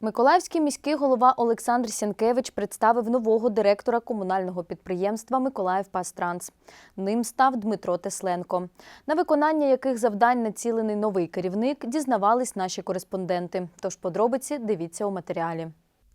Миколаївський міський голова Олександр Сянкевич представив нового директора комунального підприємства Миколаїв Пастранс. Ним став Дмитро Тесленко. На виконання яких завдань націлений новий керівник, дізнавались наші кореспонденти. Тож подробиці дивіться у матеріалі.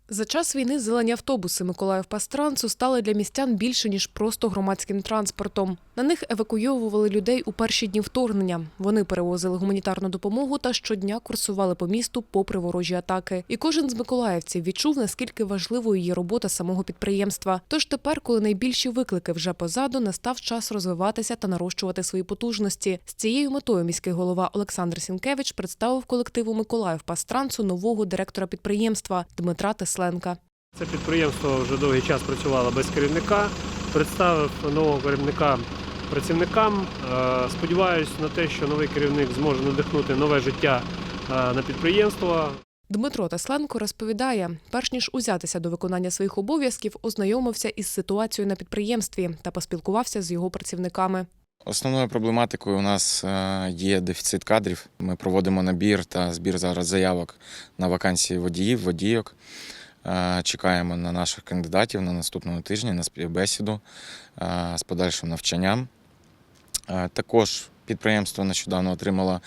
За час війни зелені автобуси Миколаїв-Пастрансу стали для містян більше, ніж просто громадським транспортом. На них евакуйовували людей у перші дні вторгнення. Вони перевозили гуманітарну допомогу та щодня курсували по місту попри ворожі атаки. І кожен з миколаївців відчув, наскільки важливою є робота самого підприємства. Тож тепер, коли найбільші виклики вже позаду, настав час розвиватися та нарощувати свої потужності. З цією метою міський голова Олександр Сінкевич представив колективу Миколаїв-Пастрансу нового директора підприємства Дмитра Тесленка. Це підприємство вже довгий час працювало без керівника. Представив нового керівника працівникам. Е, Сподіваюсь на те, що новий керівник зможе надихнути нове життя е, на підприємство. Дмитро Тесленко розповідає, перш ніж узятися до виконання своїх обов'язків, ознайомився із ситуацією на підприємстві та поспілкувався з його працівниками. Основною проблематикою у нас е, є дефіцит кадрів. Ми проводимо набір та збір зараз заявок на вакансії водіїв, водійок. Е, Чекаємо на наших кандидатів на наступному тижні на співбесіду е, з подальшим навчанням. Е, Також підприємство нещодавно отримало,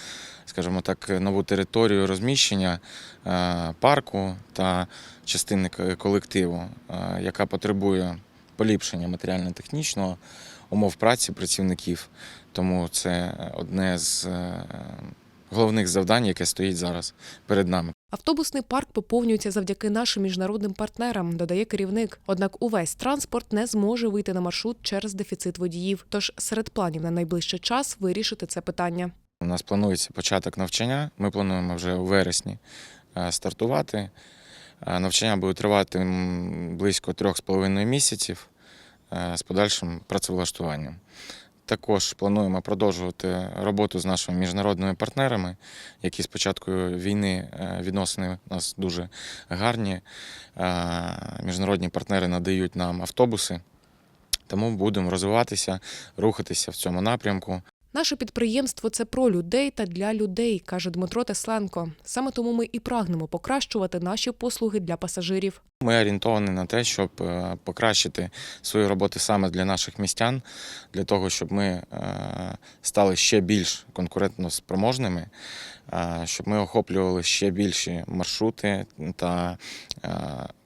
скажімо так, нову територію розміщення парку та частини колективу, яка потребує поліпшення матеріально-технічного умов праці працівників. Тому це одне з головних завдань, яке стоїть зараз перед нами. Автобусний парк поповнюється завдяки нашим міжнародним партнерам, додає керівник. Однак увесь транспорт не зможе вийти на маршрут через дефіцит водіїв. Тож серед планів на найближчий час вирішити це питання. У нас планується початок навчання. Ми плануємо вже у вересні е, стартувати. Е, Навчання буде тривати близько трьох з половиною місяців е, з подальшим працевлаштуванням. Також плануємо продовжувати роботу з нашими міжнародними партнерами, які з початку війни е, відносини у нас дуже гарні. Е, Міжнародні партнери надають нам автобуси, тому будемо розвиватися, рухатися в цьому напрямку. Наше підприємство це про людей та для людей, каже Дмитро Тесленко. Саме тому ми і прагнемо покращувати наші послуги для пасажирів. Ми орієнтовані на те, щоб е, покращити свою роботу саме для наших містян, для того, щоб ми е, стали ще більш конкурентно спроможними, е, щоб ми охоплювали ще більші маршрути, та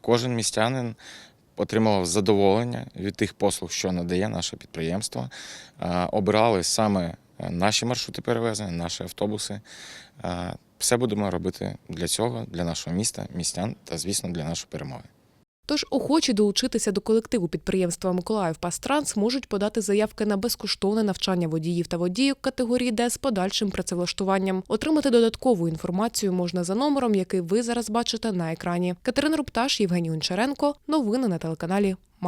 кожен містянин отримував задоволення від тих послуг, що надає наше підприємство. Е, Обирали саме наші маршрути перевезення, наші автобуси. Е, Все будемо робити для цього, для нашого міста, містян та, звісно, для нашої перемоги. Тож охочі долучитися до колективу підприємства Миколаїв Пастранс можуть подати заявки на безкоштовне навчання водіїв та водійок категорії Д з подальшим працевлаштуванням. Отримати додаткову інформацію можна за номером, який ви зараз бачите на екрані. Катерина Рупташ, Євгеній Гончаренко. Новини на телеканалі Март.